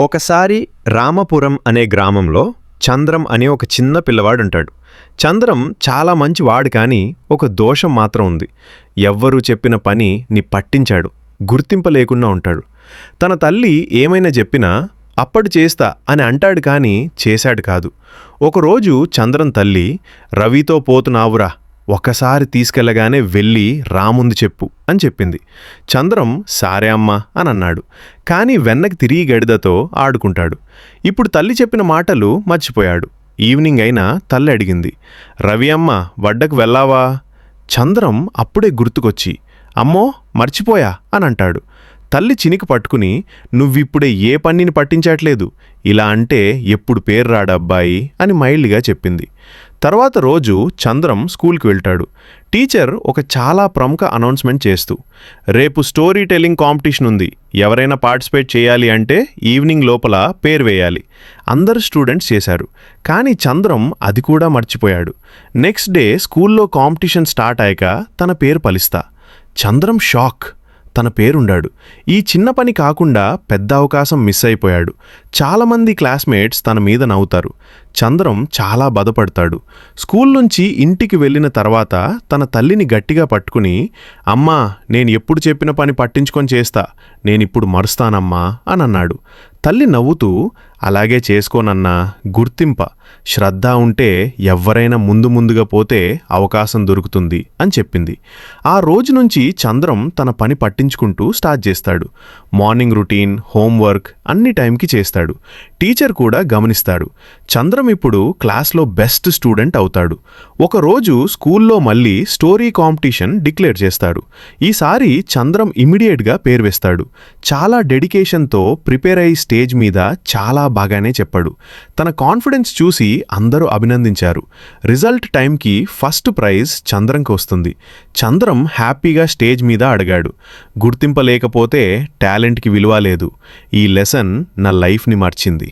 ఒకసారి రామపురం అనే గ్రామంలో చంద్రం అనే ఒక చిన్న పిల్లవాడుంటాడు. చంద్రం చాలా మంచివాడు కానీ ఒక దోషం మాత్రం ఉంది. ఎవ్వరూ చెప్పిన పని ని పట్టించాడు. గుర్తింప లేకుండా ఉంటాడు. తన తల్లి ఏమైనా చెప్పినా అప్పటి చేస్తా అని అంటాడు కానీ చేశాడు కాదు. ఒకరోజు చంద్రం తల్లి రవితో పోతున్నావురా ఒక్కసారి తీసుకెళ్ళగానే వెళ్ళి రాముంది చెప్పు అని చెప్పింది. చంద్రం సారే అమ్మా అని అన్నాడు. కానీ వెన్నకి తిరిగి గడిదతో ఆడుకుంటాడు. ఇప్పుడు తల్లి చెప్పిన మాటలు మర్చిపోయాడు. ఈవినింగ్ అయినా తల్లి అడిగింది. రవి అమ్మ వడ్డకు వెళ్ళావా? చంద్రం అప్పుడే గుర్తుకొచ్చి అమ్మో మర్చిపోయా అని అంటాడు. తల్లి చినికి పట్టుకుని నువ్విప్పుడే ఏ పన్నిని పట్టించట్లేదు? ఇలా అంటే ఎప్పుడు పేరు రాడబ్బాయి అని మైల్డ్గా చెప్పింది. తర్వాత రోజు చంద్రం స్కూల్కి వెళ్తాడు. టీచర్ ఒక చాలా ప్రముఖ అనౌన్స్మెంట్ చేస్తూ రేపు స్టోరీ టెల్లింగ్ కాంపిటీషన్ ఉంది. ఎవరైనా పార్టిసిపేట్ చేయాలి అంటే ఈవినింగ్ లోపల పేరు వేయాలి. అందరు స్టూడెంట్స్ చేశారు. కానీ చంద్రం అది కూడా మర్చిపోయాడు. నెక్స్ట్ డే స్కూల్లో కాంపిటీషన్ స్టార్ట్ అయ్యాక తన పేరు పలిస్తా. చంద్రం షాక్. తన పేరుండాడు. ఈ చిన్న పని కాకుండా పెద్ద అవకాశం మిస్ అయిపోయాడు. చాలామంది క్లాస్మేట్స్ తన మీద నవ్వుతారు. చంద్రం చాలా బాధపడతాడు. స్కూల్ నుంచి ఇంటికి వెళ్ళిన తర్వాత తన తల్లిని గట్టిగా పట్టుకుని అమ్మా నేను ఎప్పుడు చెప్పిన పని పట్టించుకొని చేస్తా. నేనిప్పుడు మరుస్తానమ్మా అని అన్నాడు తల్లి నవ్వుతూ అలాగే చేసుకోనన్న గుర్తింప శ్రద్ధ ఉంటే ఎవ్వరైనా ముందు ముందుగా పోతే అవకాశం దొరుకుతుంది అని చెప్పింది. ఆ రోజు నుంచి చంద్రం తన పని పట్టించుకుంటూ స్టార్ట్ చేస్తాడు. మార్నింగ్ రొటీన్ హోంవర్క్ అన్ని టైంకి చేస్తాడు. టీచర్ కూడా గమనిస్తాడు. చంద్రం ఇప్పుడు క్లాస్లో బెస్ట్ స్టూడెంట్ అవుతాడు. ఒకరోజు స్కూల్లో మళ్ళీ స్టోరీ కాంపిటీషన్ డిక్లేర్ చేస్తాడు. ఈసారి చంద్రం ఇమీడియట్గా పేరు వేస్తాడు. చాలా డెడికేషన్తో ప్రిపేర్ అయ్యి స్టేజ్ మీద చాలా బాగానే చెప్పాడు. తన కాన్ఫిడెన్స్ చూసి అందరూ అభినందించారు. రిజల్ట్ టైంకి ఫస్ట్ ప్రైజ్ చంద్రంకి వస్తుంది. చంద్రం హ్యాపీగా స్టేజ్ మీద అడిగాడు. గుర్తింపలేకపోతే టాలెంట్కి విలువ లేదు. ఈ లెసన్ నా లైఫ్ని మార్చింది.